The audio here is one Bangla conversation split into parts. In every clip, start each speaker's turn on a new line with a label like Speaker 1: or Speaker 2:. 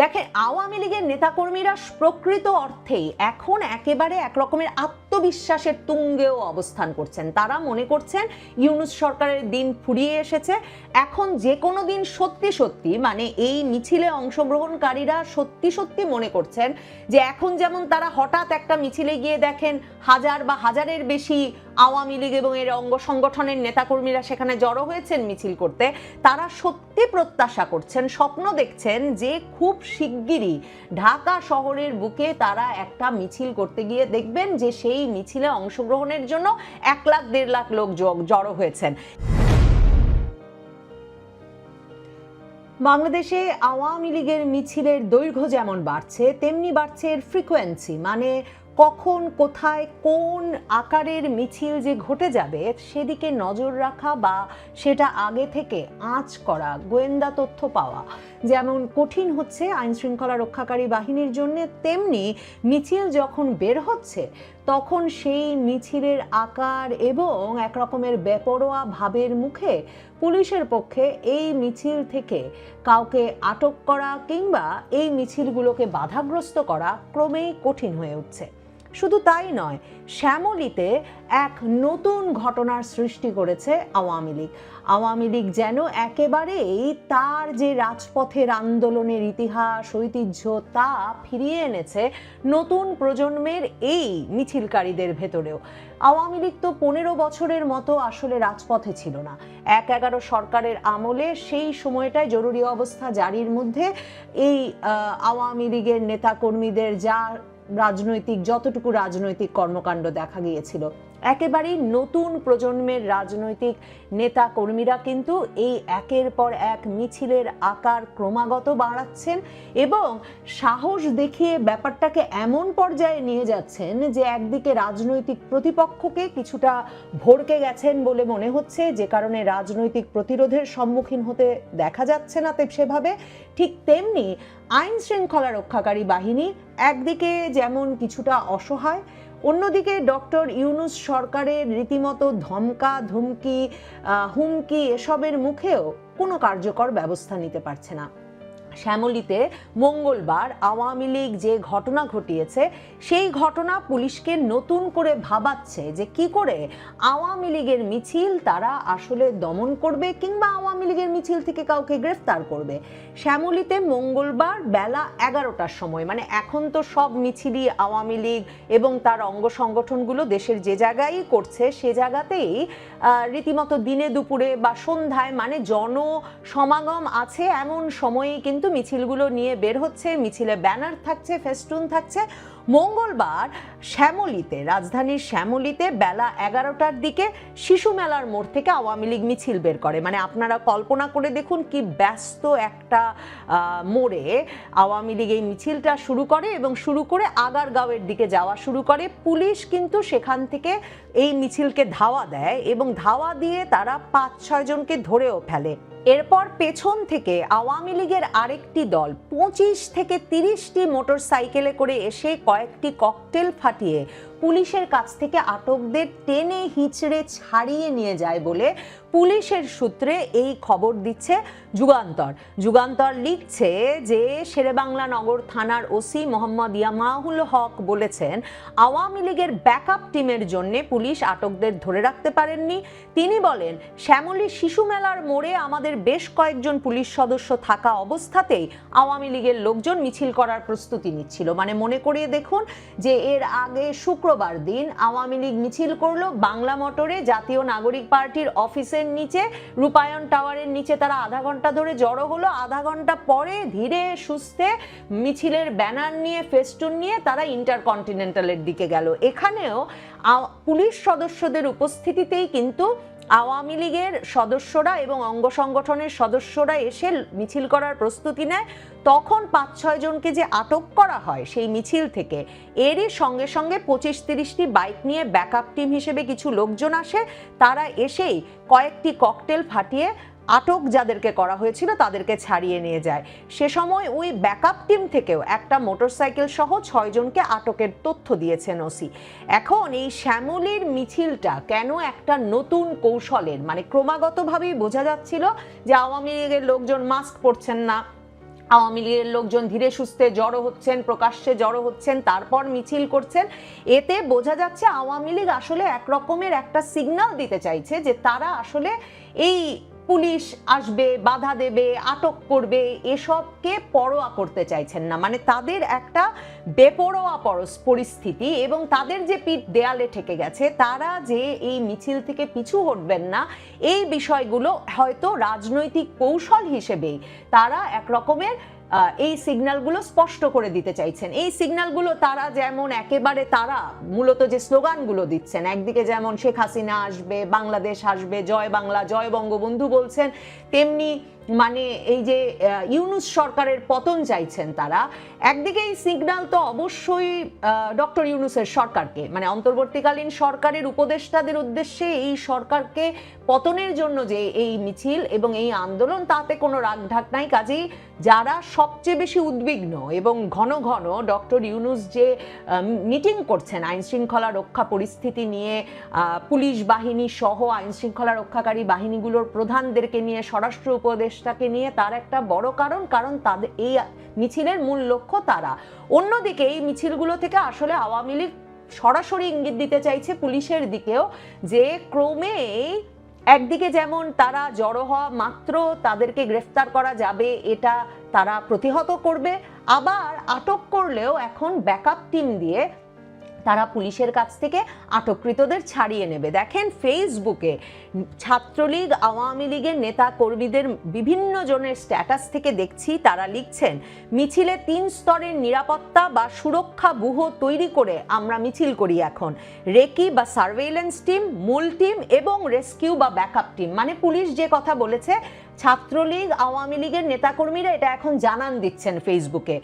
Speaker 1: দেখেন, আওয়ামী লীগের নেতাকর্মীরা প্রকৃত অর্থেই এখন একেবারে একরকমের আত্মবিশ্বাসের তুঙ্গেও অবস্থান করছেন। তারা মনে করছেন, ইউনুস সরকারের দিন ফুরিয়ে এসেছে। এখন যে কোনো দিন সত্যি সত্যি মানে এই মিছিলে অংশগ্রহণকারীরা সত্যি সত্যি মনে করছেন যে এখন যেমন তারা হঠাৎ একটা মিছিলে গিয়ে দেখেন, হাজার বা হাজারের বেশি আওয়ামী লীগ এবং এর অঙ্গ সংগঠনের নেতাকর্মীরা সেখানে জড়ো হয়েছেন মিছিল করতে। তারা সত্যি প্রত্যাশা করছেন, স্বপ্ন দেখছেন যে খুব শিগগিরই ঢাকা শহরের বুকে তারা একটা মিছিল করতে গিয়ে দেখবেন যে সেই মিছিলে অংশগ্রহণের জন্য এক লাখ, দেড় লাখ লোক জড়ো হয়েছেন। বাংলাদেশে আওয়ামী লীগের মিছিলের দৈর্ঘ্য যেমন বাড়ছে, তেমনি বাড়ছে এর ফ্রিকোয়েন্সি মানে কখন, কোথায়, কোন আকারের মিছিল যে ঘটে যাবে, সেদিকে নজর রাখা বা সেটা আগে থেকে আঁচ করা, গোয়েন্দা তথ্য পাওয়া। যেমন কঠিন হচ্ছে আইন শৃঙ্খলা রক্ষাকারী বাহিনীর জন্য, তেমনি মিছিল যখন বের হচ্ছে, তখন সেই মিছিলের আকার এবং এক রকমের বেপরোয়া ভাবের মুখে পুলিশের পক্ষে এই মিছিল থেকে কাউকে আটক করা কিংবা এই মিছিলগুলোকে বাধাগ্রস্ত করা ক্রমেই কঠিন হয়ে উঠছে। শুধু তাই নয়, শ্যামলীতে এক নতুন ঘটনার সৃষ্টি করেছে আওয়ামী লীগ। আওয়ামী লীগ যেন একেবারেই তার যে রাজপথের আন্দোলনের ইতিহাস, ঐতিহ্য, তা ফিরিয়ে এনেছে নতুন প্রজন্মের এই মিছিলকারীদের ভেতরেও। আওয়ামী লীগ তো পনেরো বছরের মতো আসলে রাজপথে ছিল না। এক এগারো সরকারের আমলে সেই সময়টায় জরুরি অবস্থা জারির মধ্যে এই আওয়ামী লীগের নেতাকর্মীদের যা রাজনৈতিক, যতটুকু রাজনৈতিক কর্মকাণ্ড দেখা গিয়েছিল। একেবারেই নতুন প্রজন্মের রাজনৈতিক নেতা কর্মীরা কিন্তু এই একের পর এক মিছিলের আকার ক্রমাগত বাড়াচ্ছেন এবং সাহস দেখিয়ে ব্যাপারটাকে এমন পর্যায়ে নিয়ে যাচ্ছেন যে একদিকে রাজনৈতিক প্রতিপক্ষকে কিছুটা ভড়কে গেছেন বলে মনে হচ্ছে, যে কারণে রাজনৈতিক প্রতিরোধের সম্মুখীন হতে দেখা যাচ্ছে না সেভাবে ঠিক তেমনি আইন শৃঙ্খলা রক্ষাকারী বাহিনী একদিকে যেমন কিছুটা অসহায়, অন্যদিকে ডক্টর ইউনুস সরকারের রীতিমতো ধমকা, ধমকি হুমকি এসবের মুখেও কোনো কার্যকর ব্যবস্থা নিতে পারছে না। শ্যামলীতে মঙ্গলবার আওয়ামী লীগ যে ঘটনা ঘটিয়েছে, সেই ঘটনা পুলিশকে নতুন করে ভাবাচ্ছে যে কি করে আওয়ামী লীগের মিছিল তারা আসলে দমন করবে কিংবা আওয়ামী লীগের মিছিল থেকে কাউকে গ্রেফতার করবে। শ্যামলীতে মঙ্গলবার বেলা এগারোটার সময় মানে এখন তো সব মিছিলই আওয়ামী লীগ এবং তার অঙ্গ সংগঠনগুলো দেশের যে জায়গায় করছে, সে জায়গাতেই রীতিমতো দিনে দুপুরে বা সন্ধ্যায় মানে জন সমাগম আছে এমন সময়েই কিন্তু মিছিলগুলো নিয়ে বের হচ্ছে মিছিলে ব্যানার থাকছে ফেস্টুন থাকছে। মঙ্গলবার শ্যামলীতে, রাজধানীর শ্যামলীতে বেলা এগারোটার দিকে শিশু মেলার মোড় থেকে আওয়ামী লীগ মিছিল বের করে। মানে আপনারা কল্পনা করে দেখুন কি ব্যস্ত একটা মোড়ে আওয়ামী লীগ এই মিছিলটা শুরু করে এবং শুরু করে আগারগাঁওয়ের দিকে যাওয়া শুরু করে। পুলিশ কিন্তু সেখান থেকে এই মিছিলকে ধাওয়া দেয় এবং ধাওয়া দিয়ে তারা পাঁচ, ছয় জনকে ধরেও ফেলে। এরপর পেছন থেকে আওয়ামী লীগের আরেকটি দল পঁচিশ থেকে তিরিশটি মোটর সাইকেলে করে এসে কয়েকটি ককটেল ফাটিয়ে পুলিশের কাছ থেকে আটকদের টেনে হিচড়ে ছাড়িয়ে নিয়ে যায় বলে পুলিশের সূত্রে এই খবর দিচ্ছে যুগান্তর। যুগান্তর লিখছে যে শেরেবাংলা নগর থানার ওসি মোহাম্মদ ইয়ামাহুল হক বলেছেন, আওয়ামী লীগের ব্যাকআপ টিমের জন্য পুলিশ আটকদের ধরে রাখতে পারেননি। তিনি বলেন, শ্যামলী শিশু মেলার মোড়ে আমাদের বেশ কয়েকজন পুলিশ সদস্য থাকা অবস্থাতেই আওয়ামী লীগের লোকজন মিছিল করার প্রস্তুতি নিচ্ছিল। মানে মনে করিয়ে দেখুন যে এর আগে শুক্রবার দিন আওয়ামী লীগ মিছিল করল বাংলা মোটরে। জাতীয় নাগরিক পার্টির অফিসের নিচে, রূপায়ণ টাওয়ারের নিচে তারা আধা ঘণ্টা ধরে জড়ো হলো। আধা ঘণ্টা পরে ধীরে সুস্থে মিছিলের ব্যানার নিয়ে, ফেস্টুন নিয়ে তারা ইন্টারকন্টিনেন্টালের দিকে গেল। এখানেও পুলিশ সদস্যদের উপস্থিতিতেই কিন্তু আওয়ামী লীগের সদস্যরা এবং অঙ্গ সংগঠনের সদস্যরা এসে মিছিল করার প্রস্তুতি নেয়। তখন পাঁচ ছয় জনকে যে আটক করা হয় সেই মিছিল থেকে এরই সঙ্গে সঙ্গে পঁচিশ তিরিশটি বাইক নিয়ে ব্যাকআপ টিম হিসেবে কিছু লোকজন আসে। তারা এসেই কয়েকটি ককটেল ফাটিয়ে আটক যাদেরকে করা হয়েছিল তাদেরকে ছাড়িয়ে নিয়ে যায়। সে সময় ওই ব্যাকআপ টিম থেকেও একটা মোটরসাইকেল সহ ছয়জনকে আটকের তথ্য দিয়েছেন ওসি এখন এই শ্যামলীর মিছিলটা কেন একটা নতুন কৌশলের মানে ক্রমাগতভাবেই বোঝা যাচ্ছিল যে আওয়ামী লীগের লোকজন মাস্ক পরছেন না, আওয়ামী লীগের লোকজন ধীরে সুস্থে জড়ো হচ্ছেন, প্রকাশ্যে জড়ো হচ্ছেন, তারপর মিছিল করছেন। এতে বোঝা যাচ্ছে আওয়ামী লীগ আসলে একরকমের একটা সিগন্যাল দিতে চাইছে যে তারা আসলে এই পুলিশ আসবে, বাধা দেবে, আটক করবে, এসবকে পরোয়া করতে চাইছেন না। মানে তাদের একটা বেপরোয়া পরস পরিস্থিতি এবং তাদের যে পিঠ দেয়ালে ঠেকে গেছে, তারা যে এই মিছিল থেকে পিছু হটবেন না, এই বিষয়গুলো হয়তো রাজনৈতিক কৌশল হিসেবেই তারা এক রকমের এই সিগন্যালগুলো স্পষ্ট করে দিতে চাইছেন। এই সিগন্যালগুলো তারা যেমন একেবারে তারা, মূলত যে স্লোগানগুলো দিচ্ছেন, একদিকে যেমন শেখ হাসিনা আসবে, বাংলাদেশ আসবে, জয় বাংলা, জয় বঙ্গবন্ধু বলছেন, তেমনি মানে এই যে ইউনুস সরকারের পতন চাইছেন তারা একদিকে এই সিগন্যাল তো অবশ্যই ডক্টর ইউনুসের সরকারকে। মানে অন্তর্বর্তীকালীন সরকারের উপদেষ্টাদের উদ্দেশ্যে এই সরকারকে পতনের জন্য যে এই মিছিল এবং এই আন্দোলন, তাতে কোনো রাগঢাক নাই। কাজেই যারা সবচেয়ে বেশি উদ্বিগ্ন এবং ঘন ঘন ডক্টর ইউনুস যে মিটিং করছেন আইন শৃঙ্খলা রক্ষা পরিস্থিতি নিয়ে পুলিশ বাহিনী সহ আইন শৃঙ্খলা রক্ষাকারী বাহিনীগুলোর প্রধানদেরকে নিয়ে স্বরাষ্ট্র উপদেষ্টাকে নিয়ে তার একটা বড় কারণ কারণ তাদের এই মিছিলের মূল লক্ষ্য তারা। অন্যদিকে এই মিছিলগুলো থেকে আসলে আওয়ামী লীগ সরাসরি ইঙ্গিত দিতে চাইছে পুলিশের দিকেও যে ক্রমে একদিকে যেমন তারা জড়ো হওয়া মাত্র তাদেরকে গ্রেফতার করা যাবে, এটা তারা প্রতিহত করবে। আবার আটক করলেও এখন ব্যাকআপ টিম দিয়ে তারা পুলিশের কাছ থেকে আটককৃতদের ছাড়িয়ে নেবে। দেখেন ফেসবুকে ছাত্রলীগ, আওয়ামী লীগের নেতা কর্মীদের বিভিন্ন জনের স্ট্যাটাস থেকে দেখছি তারা লিখছেন, মিছিলে তিন স্তরের নিরাপত্তা বা সুরক্ষা ব্যূহ তৈরি করে আমরা মিছিল করি এখন। রেকি বা সার্ভেইলেন্স টিম মূল টিম এবং রেস্কিউ বা ব্যাকআপ টিম মানে পুলিশ যে কথা বলেছে ছাত্রলীগ, আওয়ামী লীগের নেতাকর্মীরা এটা এখন জানান দিচ্ছেন ফেসবুকে।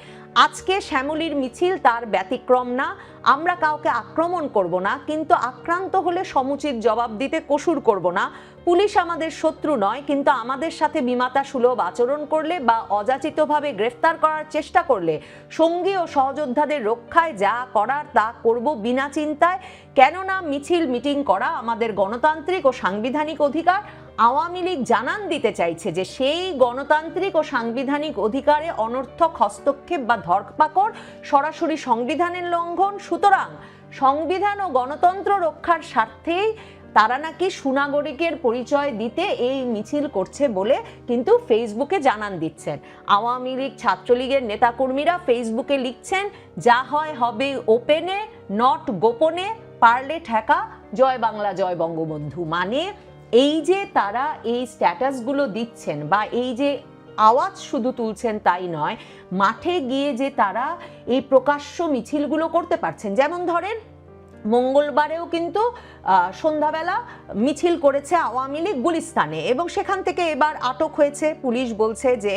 Speaker 1: আজকে শ্যামলীর মিছিল তার ব্যতিক্রম না, আমরা কাউকে আক্রমণ করব না, কিন্তু আক্রান্ত হলে সমুচিত জবাব দিতে কসুর করব না। পুলিশ আমাদের শত্রু নয়, কিন্তু আমাদের সাথে বিমাতা সুলভ আচরণ করলে বা অযাচিতভাবে গ্রেফতার করার চেষ্টা করলে, সঙ্গী ও সহযোদ্ধাদের রক্ষায় যা করার তা করব বিনা চিন্তায়। কেননা মিছিল, মিটিং করা আমাদের গণতান্ত্রিক ও সাংবিধানিক অধিকার আওয়ামী লীগ জানান দিতে চাইছে যে সেই গণতান্ত্রিক ও সাংবিধানিক অধিকারে অনর্থক হস্তক্ষেপ বা ধরপাকড় সরাসরি সংবিধানের লঙ্ঘন। সুতরাং সংবিধান ও গণতন্ত্র রক্ষার স্বার্থেই তারা নাকি সুনাগরিকের পরিচয় দিতে এই মিছিল করছে বলে কিন্তু ফেসবুকে জানান দিচ্ছেন। আওয়ামী লীগ ছাত্রলীগের নেতাকর্মীরা ফেসবুকে লিখছেন, যা হয় হবে ওপেনে, নট গোপনে, পারলে ঠেকা। জয় বাংলা, জয় বঙ্গবন্ধু। মানে এই যে তারা এই স্ট্যাটাসগুলো দিচ্ছেন বা এই যে আওয়াজ শুধু তুলছেন তাই নয়, মাঠে গিয়ে যে তারা এই প্রকাশ্য মিছিলগুলো করতে পারছেন, যেমন ধরেন মঙ্গলবারেও কিন্তু সন্ধ্যাবেলা মিছিল করেছে আওয়ামী লীগ গুলিস্তানে এবং সেখান থেকে এবার আটক হয়েছে পুলিশ বলছে যে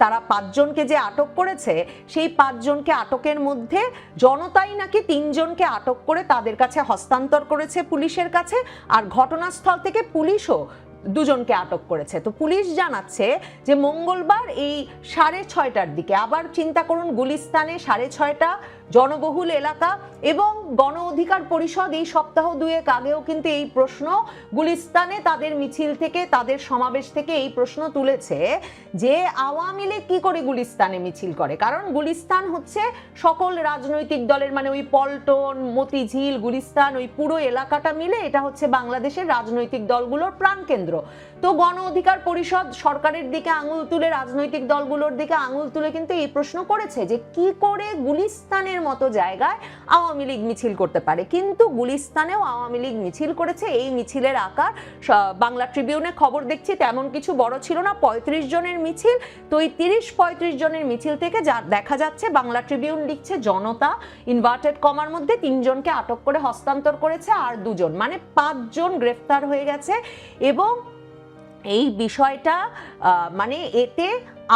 Speaker 1: তারা পাঁচজনকে যে আটক করেছে, সেই পাঁচজনকে আটকের মধ্যে জনতাই নাকি তিনজনকে আটক করে তাদের কাছে হস্তান্তর করেছে পুলিশের কাছে আর ঘটনাস্থল থেকে পুলিশও দুজনকে আটক করেছে। তো পুলিশ জানাচ্ছে যে মঙ্গলবার এই সাড়ে ছয়টার দিকে, আবার চিন্তা করুন গুলিস্তানে সাড়ে ছয়টা জনবহুল এলাকা এবং গণ অধিকার পরিষদ এই সপ্তাহ দুয়েক আগেও কিন্তু এই প্রশ্ন গুলিস্তানে তাদের মিছিল থেকে, তাদের সমাবেশ থেকে এই প্রশ্ন তুলেছে যে আওয়ামী লীগ কি করে গুলিস্তানে মিছিল করে। কারণ গুলিস্তান হচ্ছে সকল রাজনৈতিক দলের মানে ওই পল্টন, মতিঝিল, গুলিস্তান, ওই পুরো এলাকাটা মিলে এটা হচ্ছে বাংলাদেশের রাজনৈতিক দলগুলোর প্রাণকেন্দ্র তো গণ অধিকার পরিষদ সরকারের দিকে আঙুল তুলে, রাজনৈতিক দলগুলোর দিকে আঙুল তুলে কিন্তু এই প্রশ্ন করেছে যে কি করে গুলিস্তানের মতো জায়গায় আওয়ামী লীগ মিছিল করতে পারে। কিন্তু গুলিস্তানেও আওয়ামী লীগ মিছিল করেছে। এই মিছিলের আকার বাংলা ট্রিবিউনে খবর দেখছি, তেমন কিছু বড় ছিল না। পঁয়ত্রিশ জনের মিছিল, তো এই তিরিশ পঁয়ত্রিশ জনের মিছিল থেকে যা দেখা যাচ্ছে, বাংলা ট্রিবিউন লিখছে, জনতা ইনভার্টেড কমার মধ্যে তিনজনকে আটক করে হস্তান্তর করেছে, আর দুজন মানে পাঁচজন গ্রেফতার হয়ে গেছে। এবং এই বিষয়টা মানে এতে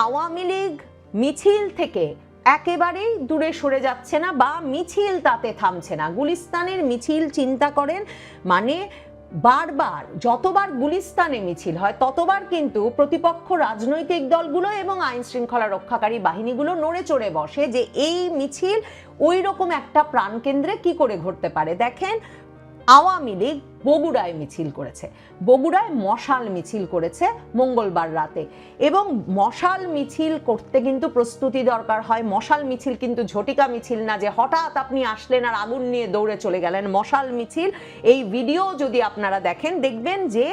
Speaker 1: আওয়ামী লীগ মিছিল থেকে একেবারেই দূরে সরে যাচ্ছে না বা মিছিল তাতে থামছে না। গুলিস্তানের মিছিল চিন্তা করেন মানে বারবার, যতবার গুলিস্তানে মিছিল হয়, ততবার কিন্তু প্রতিপক্ষ রাজনৈতিক দলগুলো এবং আইন শৃঙ্খলা রক্ষাকারী বাহিনীগুলো নড়ে চড়ে বসে যে এই মিছিল ওই রকম একটা প্রাণকেন্দ্রে কি করে ঘটতে পারে। দেখেন, আওয়ামী লীগ বগুড়ায় মিছিল করেছে। বগুড়ায় মশাল মিছিল করেছে মঙ্গলবার রাতে। এবং মশাল মিছিল করতে কিন্তু প্রস্তুতি দরকার হয়। মশাল মিছিল কিন্তু ঝটিকা মিছিল না যে হঠাৎ আপনি আসলেন আর আগুন নিয়ে দৌড়ে চলে গেলেন। মশাল মিছিল, এই ভিডিও যদি আপনারা দেখেন, দেখবেন যে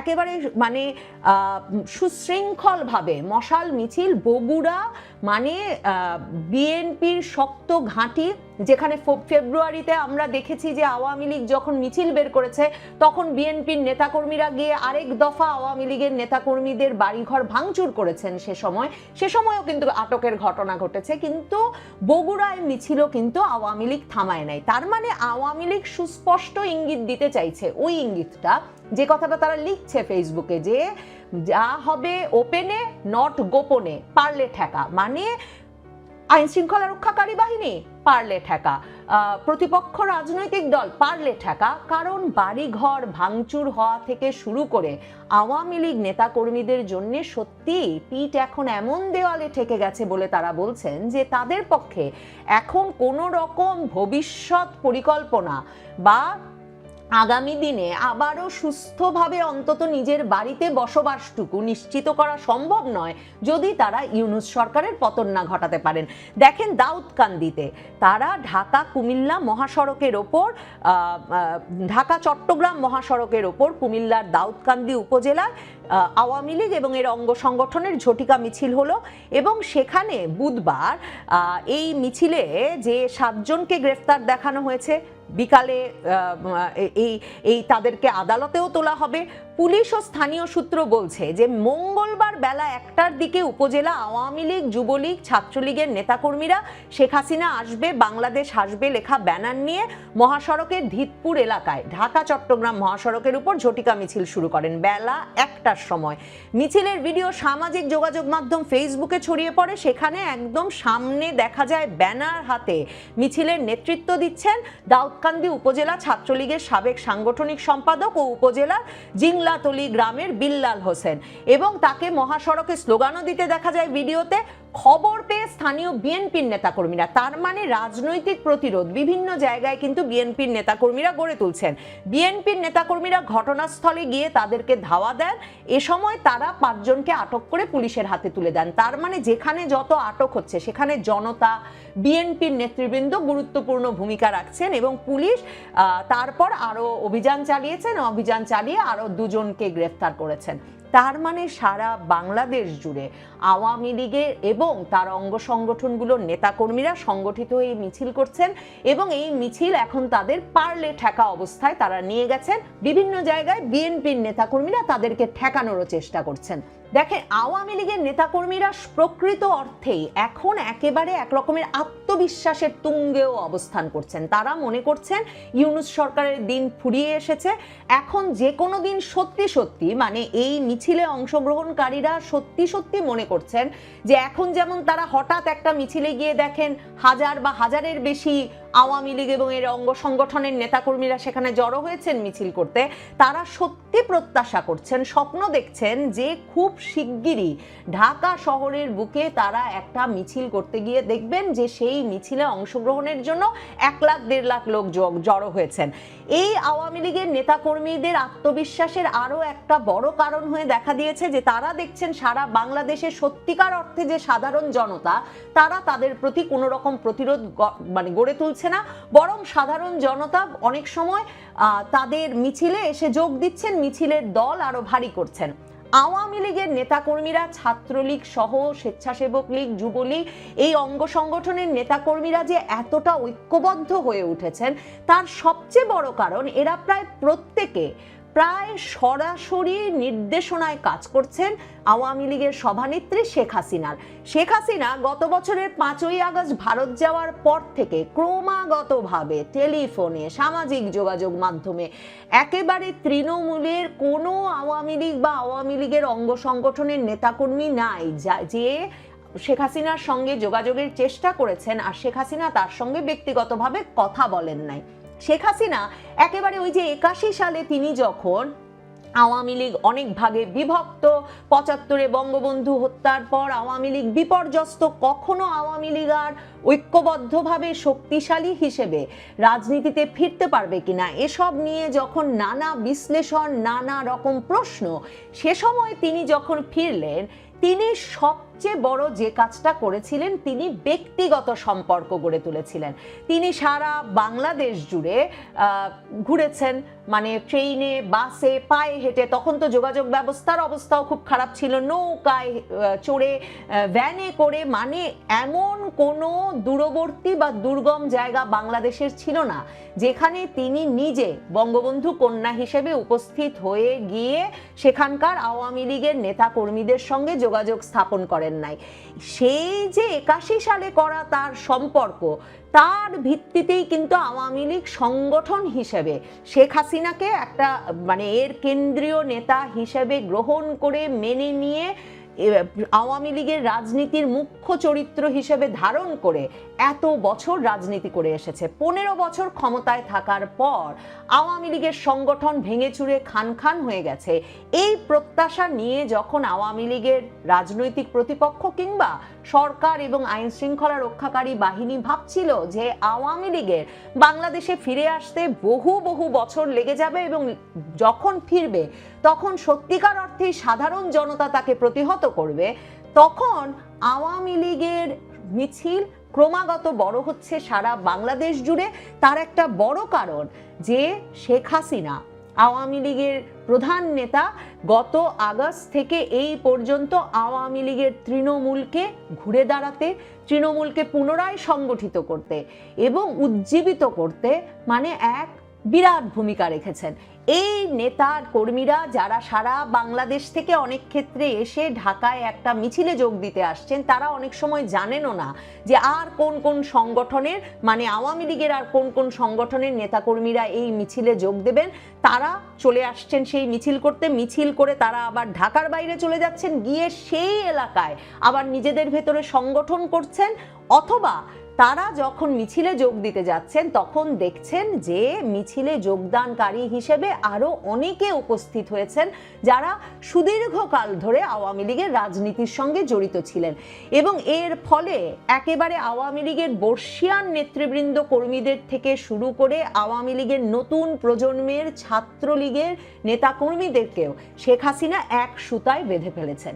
Speaker 1: একেবারে মানে সুশৃঙ্খলভাবে মশাল মিছিল বগুড়া মানে বিএনপির শক্ত ঘাঁটি, যেখানে ফেব্রুয়ারিতে আমরা দেখেছি যে আওয়ামী লীগ যখন মিছিল বের করেছে, তখন বিএনপির নেতাকর্মীরা গিয়ে আরেক দফা আওয়ামী লীগের নেতাকর্মীদের বাড়িঘর ভাঙচুর করেছেন সে সময়। সে সময়ও কিন্তু আটকের ঘটনা ঘটেছে, কিন্তু বগুড়ায় মিছিলও কিন্তু আওয়ামী লীগ থামায় নাই। তার মানে আওয়ামী লীগ সুস্পষ্ট ইঙ্গিত দিতে চাইছে। ওই ইঙ্গিতটা, যে কথাটা তারা লিখছে ফেসবুকে যে যা হবে ওপেনে নট গোপনে, পারলে ঠেকা। মানে আইন শৃঙ্খলা রক্ষাকারী বাহিনী, পারলে ঠেকা। প্রতিপক্ষ রাজনৈতিক দল, পারলে ঠেকা। কারণ বাড়িঘর ভাঙচুর হওয়া থেকে শুরু করে আওয়ামী লীগ নেতাকর্মীদের জন্য সত্যি পিঠ এখন এমন দেওয়ালে ঠেকে গেছে বলে তারা বলছেন যে তাদের পক্ষে এখন কোনো রকম ভবিষ্যৎ পরিকল্পনা বা আগামী দিনে আবারও সুস্থভাবে অন্তত নিজের বাড়িতে বসবাসটুকু নিশ্চিত করা সম্ভব নয় যদি তারা ইউনুস সরকারের পতন না ঘটাতে পারেন। দেখেন দাউদকান্দিতে তারা ঢাকা, কুমিল্লা মহাসড়কের ওপর ঢাকা, চট্টগ্রাম মহাসড়কের ওপর কুমিল্লার দাউদকান্দি উপজেলায় আওয়ামী লীগ এবং এর অঙ্গ সংগঠনের ঝটিকা মিছিল হলো এবং সেখানে বুধবার এই মিছিলে যে সাতজনকে গ্রেফতার দেখানো হয়েছে বিকালে এই এই তাদেরকে আদালতেও তোলা হবে। পুলিশ ও স্থানীয় সূত্র বলছে যে মঙ্গলবার বেলা একটার দিকে উপজেলা আওয়ামী লীগ, যুবলীগ, ছাত্রলীগের নেতাকর্মীরা শেখ হাসিনা আসবে, বাংলাদেশ আসবে লেখা ব্যানার নিয়ে মহাসড়কের ধিতপুর এলাকায়। ঢাকা, চট্টগ্রাম মহাসড়কের উপর ঝটিকা মিছিল শুরু করেন বেলা একটার সময়। মিছিলের ভিডিও সামাজিক যোগাযোগ মাধ্যম ফেসবুকে ছড়িয়ে পড়ে। সেখানে একদম সামনে দেখা যায় ব্যানার হাতে। মিছিলের নেতৃত্ব দিচ্ছেন দাউদকান্দি উপজেলা ছাত্রলীগের সাবেক সাংগঠনিক সম্পাদক ও উপজেলা জিংলাতলি গ্রামের বিল্লাল হোসেন। এবং তাকে মহাসড়কে স্লোগানও দিতে দেখা যায় ভিডিওতে। খবর পেয়ে স্থানীয় বিএনপির নেতাকর্মীরা, তার মানে রাজনৈতিক প্রতিরোধ, বিভিন্ন জায়গায় কিন্তু বিএনপির নেতাকর্মীরা গড়ে তুলছেন। বিএনপির নেতাকর্মীরা ঘটনাস্থলে গিয়ে তাদেরকে ধাওয়া দেন। এ সময় তারা পাঁচজনকে আটক করে পুলিশের হাতে তুলে দেন। তার মানে যেখানে যত আটক হচ্ছে, সেখানে জনতা, বিএনপির নেতৃবৃন্দ গুরুত্বপূর্ণ ভূমিকা রাখছেন এবং পুলিশ তারপর আরও অভিযান চালিয়েছেন। অভিযান চালিয়ে আরও দুজনকে গ্রেফতার করেছেন। তার মানে সারা বাংলাদেশ জুড়ে আওয়ামী লীগের এবং তার অঙ্গ সংগঠনগুলোর নেতাকর্মীরা সংগঠিত হয়ে মিছিল করছেন এবং এই মিছিল এখন তাদের পারলে ঠেকা অবস্থায় তারা নিয়ে গেছেন। বিভিন্ন জায়গায় বিএনপির নেতাকর্মীরা তাদেরকে ঠেকানোরও চেষ্টা করছেন। দেখেন, আওয়ামী লীগের নেতাকর্মীরা প্রকৃত অর্থেই এখন একেবারে এক রকমের আত্মবিশ্বাসের তুঙ্গেও অবস্থান করছেন। তারা মনে করছেন, ইউনুস সরকারের দিন ফুরিয়ে এসেছে। এখন যে কোনো দিন সত্যি সত্যি মানে এই মিছিলে অংশগ্রহণকারীরা সত্যি সত্যি মনে করছেন যে এখন যেমন তারা হঠাৎ একটা মিছিলে গিয়ে দেখেন, হাজার বা হাজারের বেশি আওয়ামী লীগ এবং এর অঙ্গ সংগঠনের নেতাকর্মীরা সেখানে জড়ো হয়েছেন মিছিল করতে। তারা সত্যি প্রত্যাশা করছেন, স্বপ্ন দেখছেন যে খুব শিগগিরই ঢাকা শহরের বুকে তারা একটা মিছিল করতে গিয়ে দেখবেন যে সেই মিছিলে অংশগ্রহণের জন্য এক লাখ, দেড় লাখ লোক জড়ো হয়েছেন। এই আওয়ামী লীগের নেতাকর্মীদের আত্মবিশ্বাসের আরও একটা বড় কারণ হয়ে দেখা দিয়েছে যে তারা দেখছেন সারা বাংলাদেশের সত্যিকার অর্থে যে সাধারণ জনতা, তারা তাদের প্রতি কোনো রকম প্রতিরোধ মানে গড়ে তুলছে না, বরং সাধারণ জনতা অনেক সময় তাদের মিছিলে এসে যোগ দিচ্ছেন, মিছিলের দল আরও ভারী করছেন। আওয়ামী লীগের নেতাকর্মীরা, ছাত্রলীগ সহ স্বেচ্ছাসেবক লীগ, যুবলীগ, এই অঙ্গ সংগঠনের নেতাকর্মীরা যে এতটা ঐক্যবদ্ধ হয়ে উঠেছেন, তার সবচেয়ে বড় কারণ এরা প্রায় প্রত্যেকে প্রায় সরাসরি নির্দেশনায় কাজ করছেন আওয়ামী লীগের সভানেত্রী শেখ হাসিনার। শেখ হাসিনা গত বছরের পাঁচই আগস্ট ভারত যাওয়ার পর থেকে ক্রমাগতভাবে টেলিফোনে, সামাজিক যোগাযোগ মাধ্যমে একেবারে তৃণমূলের কোনো আওয়ামী লীগ বা আওয়ামী লীগের অঙ্গ সংগঠনের নেতাকর্মী নাই, যা যে শেখ হাসিনার সঙ্গে যোগাযোগের চেষ্টা করেছেন আর শেখ হাসিনা তার সঙ্গে ব্যক্তিগতভাবে কথা বলেন নাই। শেখ হাসিনা একেবারে ওই যে একাশি সালে তিনি যখন আওয়ামী লীগ অনেক ভাগে বিভক্ত, পঁচাত্তরে বঙ্গবন্ধু হত্যার পর আওয়ামী লীগ বিপর্যস্ত, কখনো আওয়ামী লীগ আর ঐক্যবদ্ধভাবে শক্তিশালী হিসেবে রাজনীতিতে ফিরতে পারবে কিনা, এসব নিয়ে যখন নানা বিশ্লেষণ, নানা রকম প্রশ্ন, সে সময় তিনি যখন ফিরলেন, তিনি সবচেয়ে বড় যে কাজটা করেছিলেন, তিনি ব্যক্তিগত সম্পর্ক গড়ে তুলেছিলেন। তিনি সারা বাংলাদেশ জুড়ে ঘুরেছেন মানে ট্রেনে বাসে, পায়ে হেঁটে, তখন তো যোগাযোগ ব্যবস্থার অবস্থাও খুব খারাপ ছিল। নৌকায় চড়ে ভ্যানে করে মানে এমন কোনো দূরবর্তী বা দুর্গম জায়গা বাংলাদেশের ছিল না, যেখানে তিনি নিজে বঙ্গবন্ধু কন্যা হিসেবে উপস্থিত হয়ে গিয়ে সেখানকার আওয়ামী লীগের নেতা কর্মীদের সঙ্গে যোগাযোগ স্থাপন করেন। নাই। সেই যে একাশি সালে করা তার সম্পর্ক, তার ভিত্তিতেই কিন্তু আওয়ামী লীগ সংগঠন হিসেবে শেখ হাসিনাকে একটা মানে এর কেন্দ্রীয় নেতা হিসেবে গ্রহণ করে মেনে নিয়ে আওয়ামী লীগের রাজনীতির মুখ্য চরিত্র হিসেবে ধারণ করে এত বছর রাজনীতি করে এসেছে। পনেরো বছর ক্ষমতায় থাকার পর আওয়ামী লীগের সংগঠন ভেঙে চুরে খান খান হয়ে গেছে। এই প্রত্যাশা নিয়ে যখন আওয়ামী লীগের রাজনৈতিক প্রতিপক্ষ কিংবা সরকার এবং আইন শৃঙ্খলা রক্ষাকারী বাহিনী ভাবছিল যে আওয়ামী লীগের বাংলাদেশে ফিরে আসতে বহু বহু বছর লেগে যাবে এবং যখন ফিরবে, তখন সত্যিকার অর্থেই সাধারণ জনতা তাকে প্রতিহত করবে, তখন আওয়ামী লীগের মিছিল ক্রমাগত বড় হচ্ছে সারা বাংলাদেশ জুড়ে। তার একটা বড় কারণ যে শেখ হাসিনা আওয়ামী লীগের প্রধান নেতা গত আগস্ট থেকে এই পর্যন্ত আওয়ামী লীগের তৃণমূলকে ঘুরে দাঁড়াতে, তৃণমূলকে পুনরায় সংগঠিত করতে এবং উজ্জীবিত করতে মানে এক বিরাট ভূমিকা রেখেছেন। এই নেতা কর্মীরা যারা সারা বাংলাদেশ থেকে অনেক ক্ষেত্রে এসে ঢাকায় একটা মিছিলে যোগ দিতে আসছেন, তারা অনেক সময় জানেনও না যে আর কোন কোন সংগঠনের মানে আওয়ামী লীগের আর কোন কোন সংগঠনের নেতাকর্মীরা এই মিছিলে যোগ দেবেন। তারা চলে আসছেন সেই মিছিল করতে, মিছিল করে তারা আবার ঢাকার বাইরে চলে যাচ্ছেন, গিয়ে সেই এলাকায় আবার নিজেদের ভেতরে সংগঠন করছেন, অথবা তারা যখন মিছিলে যোগ দিতে যাচ্ছেন, তখন দেখছেন যে মিছিলে যোগদানকারী হিসেবে আরও অনেকে উপস্থিত হয়েছেন যারা সুদীর্ঘকাল ধরে আওয়ামী লীগের রাজনীতির সঙ্গে জড়িত ছিলেন। এবং এর ফলে একেবারে আওয়ামী লীগের বর্ষিয়ান নেতৃবৃন্দ কর্মীদের থেকে শুরু করে আওয়ামী লীগের নতুন প্রজন্মের ছাত্রলীগের নেতাকর্মীদেরকেও শেখ হাসিনা এক সুতায় বেঁধে ফেলেছেন।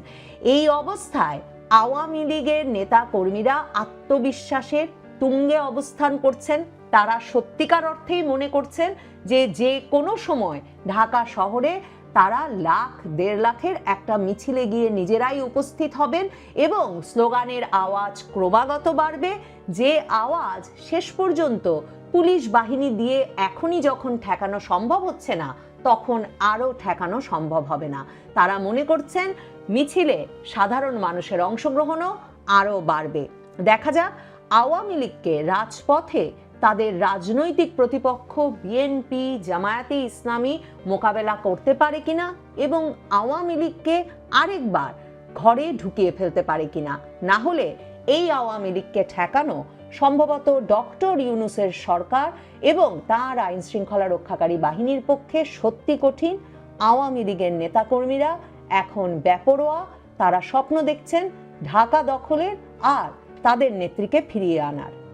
Speaker 1: এই অবস্থায় আওয়ামী লীগের নেতা কর্মীরা আত্মবিশ্বাসের তুঙ্গে অবস্থান করছেন। তারা সত্যিকার অর্থেই মনে করছেন যে যে কোনো সময় ঢাকা শহরে তারা লাখ, দেড় লাখের একটা মিছিলে গিয়ে নিজেরাই উপস্থিত হবেন এবং স্লোগানের আওয়াজ ক্রমাগত বাড়বে। যে আওয়াজ শেষ পর্যন্ত পুলিশ বাহিনী দিয়ে এখনই যখন ঠেকানো সম্ভব হচ্ছে না, তখন আরও ঠেকানো সম্ভব হবে না। তারা মনে করছেন মিছিলে সাধারণ মানুষের অংশগ্রহণও আরও বাড়বে। দেখা যাক, আওয়ামী লীগকে রাজপথে তাদের রাজনৈতিক প্রতিপক্ষ বিএনপি জামায়াতে ইসলামী মোকাবেলা করতে পারে কিনা এবং আওয়ামী লীগকে আরেকবার ঘরে ঢুকিয়ে ফেলতে পারে কিনা? না হলে এই আওয়ামী লীগকে ঠেকানো সম্ভবত ডক্টর ইউনুসের সরকার এবং তার আইন শৃঙ্খলা রক্ষাকারী বাহিনীর পক্ষে সত্যি কঠিন। আওয়ামী লীগের নেতাকর্মীরা এখন বেপরোয়া তারা স্বপ্ন দেখছেন ঢাকা দখলের আর তাদের নেত্রীকে ফিরিয়ে আনার।